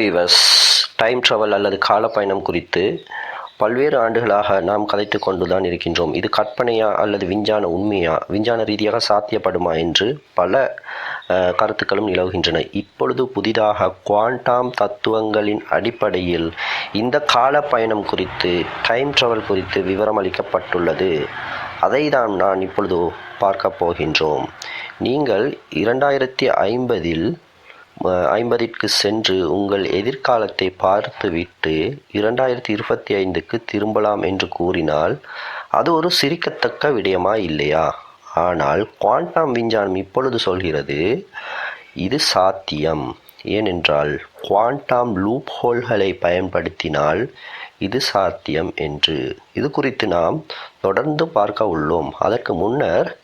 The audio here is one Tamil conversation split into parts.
வீவர்ஸ் டைம் ட்ராவல் அல்லது காலப்பயணம் குறித்து பல்வேறு ஆண்டுகளாக நாம் கதைத்து கொண்டுதான் இருக்கின்றோம். இது கற்பனையா அல்லது விஞ்ஞான உண்மையா? விஞ்ஞான ரீதியாக சாத்தியப்படுமா என்று பல கருத்துக்களும் நிலவுகின்றன. இப்பொழுது புதிதாக குவாண்டாம் தத்துவங்களின் அடிப்படையில் இந்த கால பயணம் குறித்து டைம் ட்ராவல் குறித்து விவரம் அளிக்கப்பட்டுள்ளது. அதை தான் நான் இப்பொழுது பார்க்க போகின்றோம். நீங்கள் இரண்டாயிரத்தி ஐம்பதில் ஐம்பதிற்கு சென்று உங்கள் எதிர்காலத்தை பார்த்துவிட்டு இரண்டாயிரத்தி இருபத்தி ஐந்துக்கு திரும்பலாம் என்று கூறினால் அது ஒரு சிரிக்கத்தக்க விடயமா இல்லையா? ஆனால் குவாண்டம் விஞ்ஞானம் இப்பொழுது சொல்கிறது இது சாத்தியம். ஏனென்றால் குவாண்டம் லூப் ஹோல்களை பயன்படுத்தினால் இது சாத்தியம் என்று. இது குறித்து நாம் தொடர்ந்து பார்க்க உள்ளோம். அதற்கு முன்னர்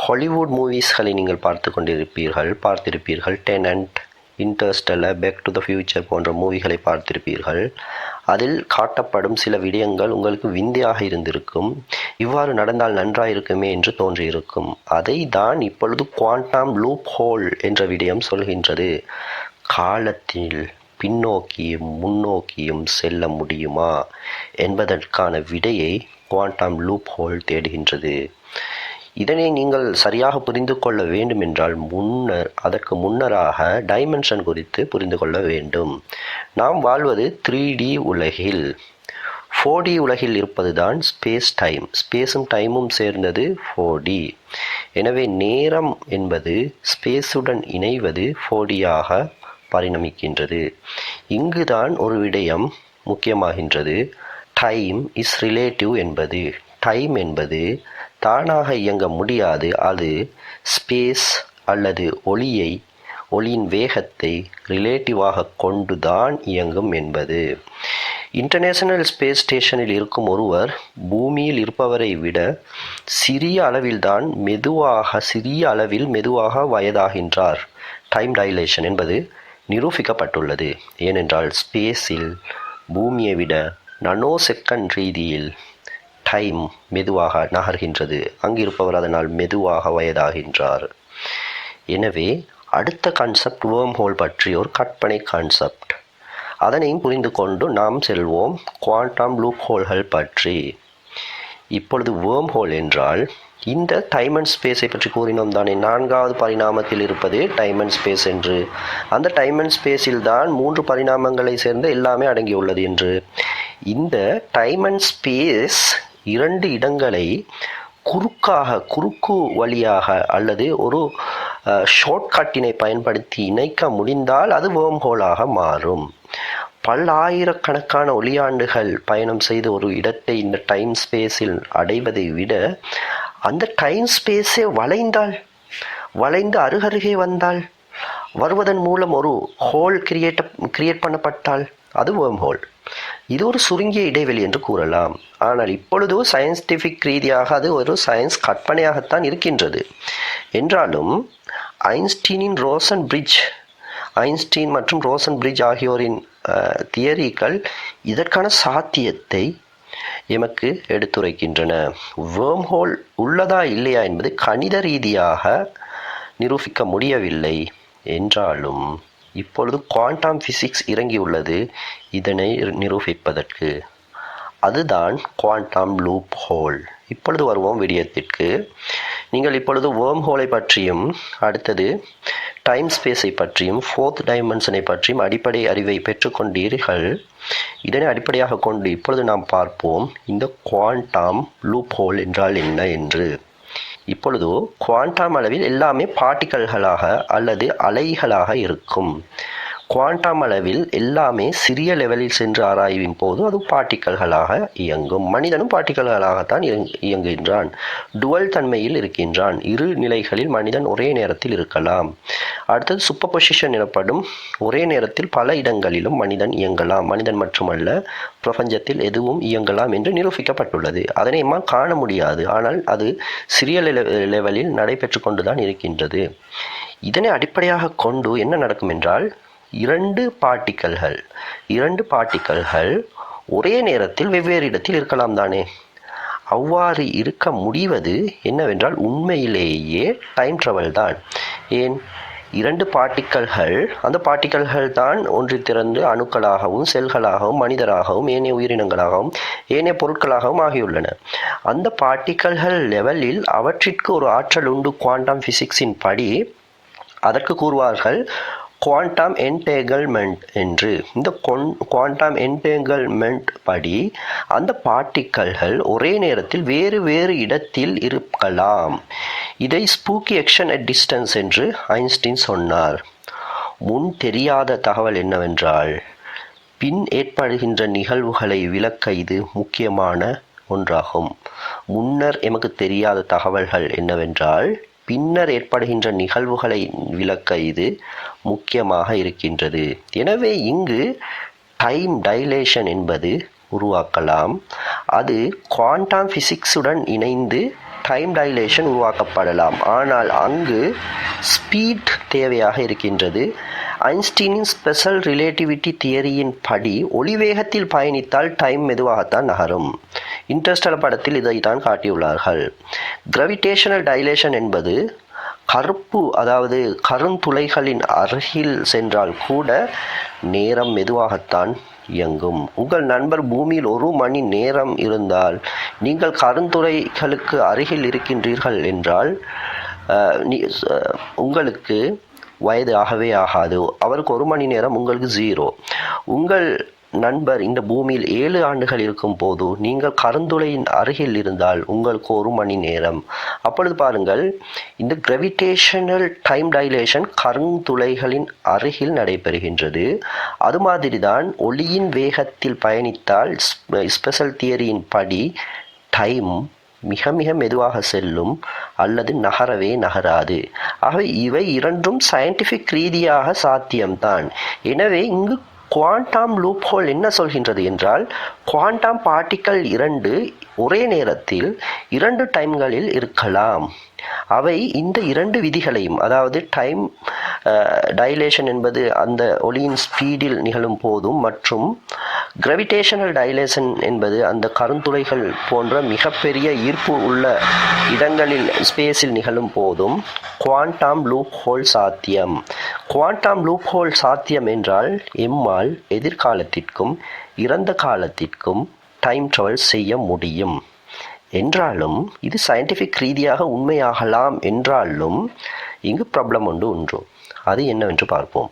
ஹாலிவுட் மூவிஸ்களை நீங்கள் பார்த்து கொண்டிருப்பீர்கள் பார்த்திருப்பீர்கள். Tenet Interstellar Back to the Future போன்ற மூவிகளை பார்த்திருப்பீர்கள். அதில் காட்டப்படும் சில விடயங்கள் உங்களுக்கு விந்தையாக இருந்திருக்கும். இவ்வாறு நடந்தால் நன்றாயிருக்குமே என்று தோன்றியிருக்கும். அதை தான் இப்பொழுது குவாண்டம் லூப் ஹோல் என்ற விடயம் சொல்கின்றது. காலத்தில் பின்னோக்கியும் முன்னோக்கியும் செல்ல முடியுமா என்பதற்கான விடையை குவாண்டம் லூப் ஹோல் தேடுகின்றது. இதனை நீங்கள் சரியாக புரிந்து கொள்ள வேண்டுமென்றால் முன்னர் அதற்கு முன்னராக டைமென்ஷன் குறித்து புரிந்து கொள்ள வேண்டும். நாம் வாழ்வது த்ரீ டி உலகில். ஃபோர் டி உலகில் இருப்பதுதான் ஸ்பேஸ் டைம் ஸ்பேஸும் டைமும் சேர்ந்தது ஃபோர் டி எனவே நேரம் என்பது ஸ்பேஸுடன் இணைவது ஃபோர் டியாக பரிணமிக்கின்றது. இங்குதான் ஒரு விடயம் முக்கியமாகின்றது. டைம் இஸ் ரிலேட்டிவ் என்பது. டைம் என்பது தானாக இயங்க முடியாது. அது ஸ்பேஸ் அல்லது ஒளியை ஒளியின் வேகத்தை ரிலேட்டிவாக கொண்டு தான் இயங்கும் என்பது. இன்டர்நேஷனல் ஸ்பேஸ் ஸ்டேஷனில் இருக்கும் ஒருவர் பூமியில் இருப்பவரை விட சிறிய அளவில்தான் மெதுவாக சிறிய அளவில் மெதுவாக வயதாகின்றார். டைம் டைலேஷன் என்பது நிரூபிக்கப்பட்டுள்ளது. ஏனென்றால் ஸ்பேஸில் பூமியை விட நனோ செகண்ட் ரீதியில் டைம் மெதுவாக நகர்கின்றது. அங்கிருப்பவர் அதனால் மெதுவாக வயதாகின்றார். எனவே அடுத்த கான்செப்ட் வேர்ம் ஹோல் பற்றி ஒரு கற்பனை கான்செப்ட் அதனையும் புரிந்து கொண்டு நாம் செல்வோம் குவாண்டம் லூப் ஹோல்கள் பற்றி. இப்பொழுது வேர்ம் ஹோல் என்றால் இந்த டைம் அண்ட் ஸ்பேஸை பற்றி கூறினோம் தானே. நான்காவது பரிணாமத்தில் இருப்பது டைம் அண்ட் ஸ்பேஸ் என்று. அந்த டைம் அண்ட் ஸ்பேஸில் தான் மூன்று பரிணாமங்களை சேர்ந்த எல்லாமே அடங்கியுள்ளது என்று. இந்த டைம் அண்ட் ஸ்பேஸ் இரண்டு இடங்களை குறுக்காக குறுக்கு வழியாக அல்லது ஒரு ஷார்ட்கட்டினை பயன்படுத்தி இணைக்க முடிந்தால் அது வேர்ம் ஹோலாக மாறும். பல்லாயிரக்கணக்கான ஒளியாண்டுகள் பயணம் செய்து ஒரு இடத்தை இந்த டைம் ஸ்பேஸில் அடைவதை விட அந்த டைம் ஸ்பேஸே வளைந்தால் வளைந்து அருகருகே வந்தால் வருவதன் மூலம் ஒரு ஹோல் கிரியேட் கிரியேட் பண்ணப்பட்டால் அது வேர்ம் ஹோல் இது ஒரு சுருங்கிய இடைவெளி என்று கூறலாம். ஆனால் இப்பொழுதோ சயின்டிஃபிக் ரீதியாக அது ஒரு சயின்ஸ் கற்பனையாகத்தான் இருக்கின்றது. என்றாலும் ஐன்ஸ்டீனின் ரோசன் பிரிட்ஜ் ஐன்ஸ்டீன் மற்றும் ரோசன் பிரிட்ஜ் ஆகியோரின் தியரிகள் இதற்கான சாத்தியத்தை எமக்கு எடுத்துரைக்கின்றன. வேர்ம் ஹோல் உள்ளதா இல்லையா என்பது கணித ரீதியாக நிரூபிக்க முடியவில்லை. என்றாலும் இப்பொழுது குவாண்டம் ஃபிசிக்ஸ் இறங்கியுள்ளது. இதனை நிரூபிப்பதற்கு. அதுதான் குவாண்டம் லூப் ஹோல் இப்பொழுது வருவோம் விடயத்திற்கு. நீங்கள் இப்பொழுது வேர்ம் ஹோலை பற்றியும் அடுத்தது டைம் ஸ்பேஸை பற்றியும் ஃபோர்த் டைமென்ஷனை பற்றியும் அடிப்படை அறிவை பெற்றுக்கொண்டீர்கள் இதனை அடிப்படையாக கொண்டு இப்பொழுது நாம் பார்ப்போம் இந்த குவாண்டம் லூப் ஹோல் என்றால் என்ன என்று. இப்பொழுது குவாண்டம் அளவில் எல்லாமே பார்ட்டிகல்களாக அல்லது அலைகளாக இருக்கும். குவாண்டம் அளவில் எல்லாமே சிறிய லெவலில் சென்று ஆராயும் போது அது பார்ட்டிக்கல்களாக இயங்கும். மனிதனும் பார்ட்டிக்கல்களாகத்தான் இயங்குகின்றான். டுவல் தன்மையில் இருக்கின்றான். இரு நிலைகளில் மனிதன் ஒரே நேரத்தில் இருக்கலாம். அடுத்தது சூப்பர் பொசிஷன் எனப்படும் ஒரே நேரத்தில் பல இடங்களிலும் மனிதன் இயங்கலாம். மனிதன் மட்டுமல்ல பிரபஞ்சத்தில் எதுவும் இயங்கலாம் என்று நிரூபிக்கப்பட்டுள்ளது. அதனை நம்மால் காண முடியாது. ஆனால் அது சிறிய லெவலில் நடைபெற்று கொண்டுதான் இருக்கின்றது. இதனை அடிப்படையாக கொண்டு என்ன நடக்கும் என்றால் இரண்டு பார்ட்டிக்கல்கள் இரண்டு பார்ட்டிக்கல்கள் ஒரே நேரத்தில் வெவ்வேறு இடத்தில் இருக்கலாம் தானே. அவ்வாறு இருக்க முடிவது என்னவென்றால் உண்மையிலேயே டைம் ட்ராவல் தான். ஏன்? இரண்டு பார்ட்டிக்கல்கள் அந்த பார்ட்டிக்கல்கள் தான் ஒன்று திறந்து அணுக்களாகவும் செல்களாகவும் மனிதராகவும் ஏனைய உயிரினங்களாகவும் ஏனைய பொருட்களாகவும் ஆகியுள்ளன. அந்த பார்ட்டிக்கல்கள் லெவலில் அவற்றிற்கு ஒரு ஆற்றல் உண்டு குவாண்டம் ஃபிசிக்ஸின் படி அதற்கு கூறுவார்கள் குவாண்டம் என்டேங்கல்மெண்ட் என்று. இந்த குவாண்டம் என்டேங்கல்மெண்ட் படி அந்த பார்ட்டிக்கல்கள் ஒரே நேரத்தில் வேறு வேறு இடத்தில் இருக்கலாம். இதை ஸ்பூக்கி எக்ஷன் அட் டிஸ்டன்ஸ் என்று ஐன்ஸ்டீன் சொன்னார். முன் தெரியாத தகவல் என்னவென்றால் பின் ஏற்படுகின்ற நிகழ்வுகளை விளக்க இது முக்கியமான ஒன்றாகும். முன்னர் எமக்கு தெரியாத தகவல்கள் என்னவென்றால் பின்னர் ஏற்படுகின்ற நிகழ்வுகளை விளக்க இது முக்கியமாக இருக்கின்றது. எனவே இங்கு டைம் டைலேஷன் என்பது உருவாக்கலாம். அது குவாண்டம் ஃபிசிக்ஸுடன் இணைந்து டைம் டைலேஷன் உருவாக்கப்படலாம். ஆனால் அங்கு ஸ்பீட் தேவையாக இருக்கின்றது. ஐன்ஸ்டீனின் ஸ்பெஷல் ரிலேட்டிவிட்டி தியரியின் படி ஒளிவேகத்தில் பயணித்தால் டைம் மெதுவாகத்தான் நகரும். இன்டர்ஸ்டல் படத்தில் இதை தான் காட்டியுள்ளார்கள். கிரவிடேஷனல் டைலேஷன் என்பது கருப்பு அதாவது கருந்துளைகளின் அருகில் சென்றால் கூட நேரம் மெதுவாகத்தான் இயங்கும். உங்கள் நண்பர் பூமியில் ஒரு மணி நேரம் இருந்தால் நீங்கள் கருந்துளைகளுக்கு அருகில் இருக்கின்றீர்கள் என்றால் உங்களுக்கு வயது ஆகவே ஆகாது. அவருக்கு ஒரு மணி நேரம் உங்களுக்கு ஜீரோ உங்கள் நண்பர் இந்த பூமியில் ஏழு ஆண்டுகள் இருக்கும் போது நீங்கள் கருந்துளையின் அருகில் இருந்தால் உங்களுக்கு ஒரு மணி நேரம். அப்பொழுது பாருங்கள் இந்த கிரவிடேஷனல் டைம் டைலேஷன் கருந்துளைகளின் அருகில் நடைபெறுகின்றது. அது மாதிரி தான் ஒளியின் வேகத்தில் பயணித்தால் ஸ்பெஷல் தியரியின் படி டைம் மிக மிக மெதுவாக செல்லும் அல்லது நகரவே நகராது. ஆகவே இவை இரண்டும் சயின்டிஃபிக் ரீதியாக சாத்தியம்தான். எனவே இங்கு குவாண்டாம் லூப் ஹோல் என்ன சொல்கின்றது என்றால் குவாண்டாம் பார்ட்டிக்கல் இரண்டு ஒரே நேரத்தில் இரண்டு டைம்களில் இருக்கலாம். அவை இந்த இரண்டு விதிகளையும் அதாவது டைம் டைலேஷன் என்பது அந்த ஒளியின் ஸ்பீடில் நிகழும் போதும் மற்றும் கிராவிடேஷனல் டைலேஷன் என்பது அந்த கருந்துளைகள் போன்ற மிகப்பெரிய ஈர்ப்பு உள்ள இடங்களில் ஸ்பேஸில் நிகழும் போதும் குவாண்டாம் லூப் ஹோல் சாத்தியம். குவாண்டாம் லூப் ஹோல் சாத்தியம் என்றால் எம்மால் எதிர்காலத்திற்கும் இறந்த காலத்திற்கும் டைம் ட்ராவல் செய்ய முடியும். என்றாலும் இது சயின்டிஃபிக் ரீதியாக உண்மையாகலாம் என்றாலும் இங்கு ப்ராப்ளம் ஒன்று. உண்டு அது என்னவென்று பார்ப்போம்.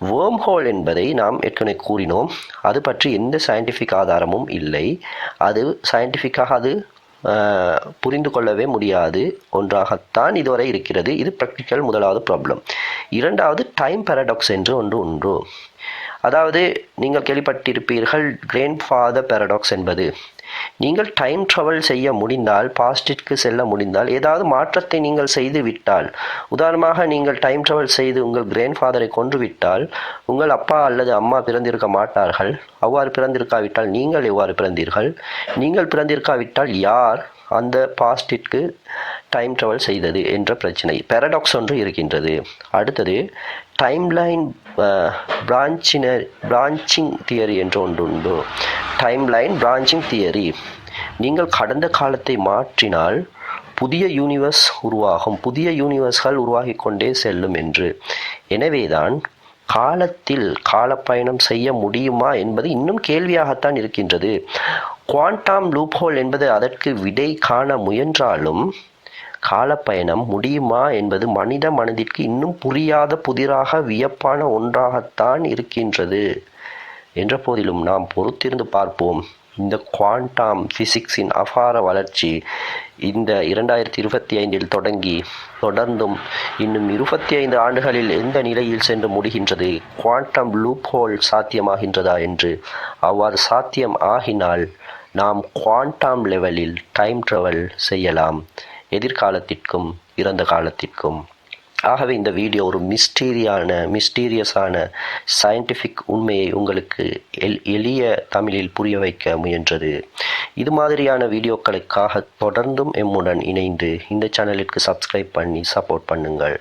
வேர்ம் ஹோல் என்பதை நாம் ஏற்கனவே கூறினோம். அது பற்றி எந்த சயின்டிஃபிக் ஆதாரமும் இல்லை. அது சயின்டிஃபிக்காக அது புரிந்து கொள்ளவே முடியாது. ஒன்றாகத்தான் இதுவரை இருக்கிறது. இது ப்ராக்டிக்கல் முதலாவது ப்ராப்ளம் இரண்டாவது டைம் பேரடாக்ஸ் என்று ஒன்று உண்டு. அதாவது நீங்கள் கேள்விப்பட்டிருப்பீர்கள் கிரேண்ட் ஃபாதர் பேரடாக்ஸ் என்பது. நீங்கள் டைம் ட்ராவல் செய்ய முடிந்தால் பாஸ்டிற்கு செல்ல முடிந்தால் ஏதாவது மாற்றத்தை நீங்கள் செய்து விட்டால் உதாரணமாக நீங்கள் டைம் ட்ராவல் செய்து உங்கள் கிராண்ட் ஃபாதரை கொன்று விட்டால் உங்கள் அப்பா அல்லது அம்மா பிறந்திருக்க மாட்டார்கள் அவ்வாறு பிறந்திருக்காவிட்டால் நீங்கள் எவ்வாறு பிறந்தீர்கள் நீங்கள் பிறந்திருக்காவிட்டால் யார் அந்த பாஸ்டிற்கு டைம் ட்ராவல் செய்தது என்ற பிரச்சனை. பேரடாக்ஸ் ஒன்று இருக்கின்றது. அடுத்தது டைம்லைன் பிரான்ச்சினர் பிரான்ச்சிங் தியரி என்று ஒன்று உண்டு. டைம்லைன் பிரான்ச்சிங் தியரி நீங்கள் கடந்த காலத்தை மாற்றினால் புதிய யூனிவர்ஸ் உருவாகும். புதிய யூனிவர்ஸ்கள் உருவாகி கொண்டே செல்லும் என்று. எனவேதான் காலத்தில் காலப்பயணம் செய்ய முடியுமா என்பது இன்னும் கேள்வியாகத்தான் இருக்கின்றது. குவாண்டாம் லூப்ஹோல் என்பது அதற்கு விடை காண முயன்றாலும் காலப்பயணம் முடியுமா என்பது மனித மனதிற்கு இன்னும் புரியாத புதிராக வியப்பான ஒன்றாகத்தான் இருக்கின்றது. என்ற போதிலும் நாம் பொறுத்திருந்து பார்ப்போம். இந்த குவாண்டாம் ஃபிசிக்ஸின் அபார வளர்ச்சி இந்த இரண்டாயிரத்தி இருபத்தி ஐந்தில் தொடங்கி தொடர்ந்தும் இன்னும் இருபத்தி ஐந்து ஆண்டுகளில் எந்த நிலையில் சென்று முடிகின்றது? குவாண்டம் லூப் ஹோல் சாத்தியமாகின்றதா என்று. அவ்வாறு சாத்தியம் ஆகினால் நாம் குவாண்டம் லெவலில் டைம் ட்ராவல் செய்யலாம். எதிர்காலத்திற்கும் இறந்த காலத்திற்கும். ஆகவே இந்த வீடியோ ஒரு மிஸ்டீரியான மிஸ்டீரியஸான சயின்டிஃபிக் உண்மையை உங்களுக்கு எல் எளிய தமிழில் புரிய வைக்க முயன்றது. இது மாதிரியான வீடியோக்களுக்காக தொடர்ந்தும் எம்முடன் இணைந்து இந்த சேனலிற்கு சப்ஸ்கிரைப் பண்ணி சப்போர்ட் பண்ணுங்கள்.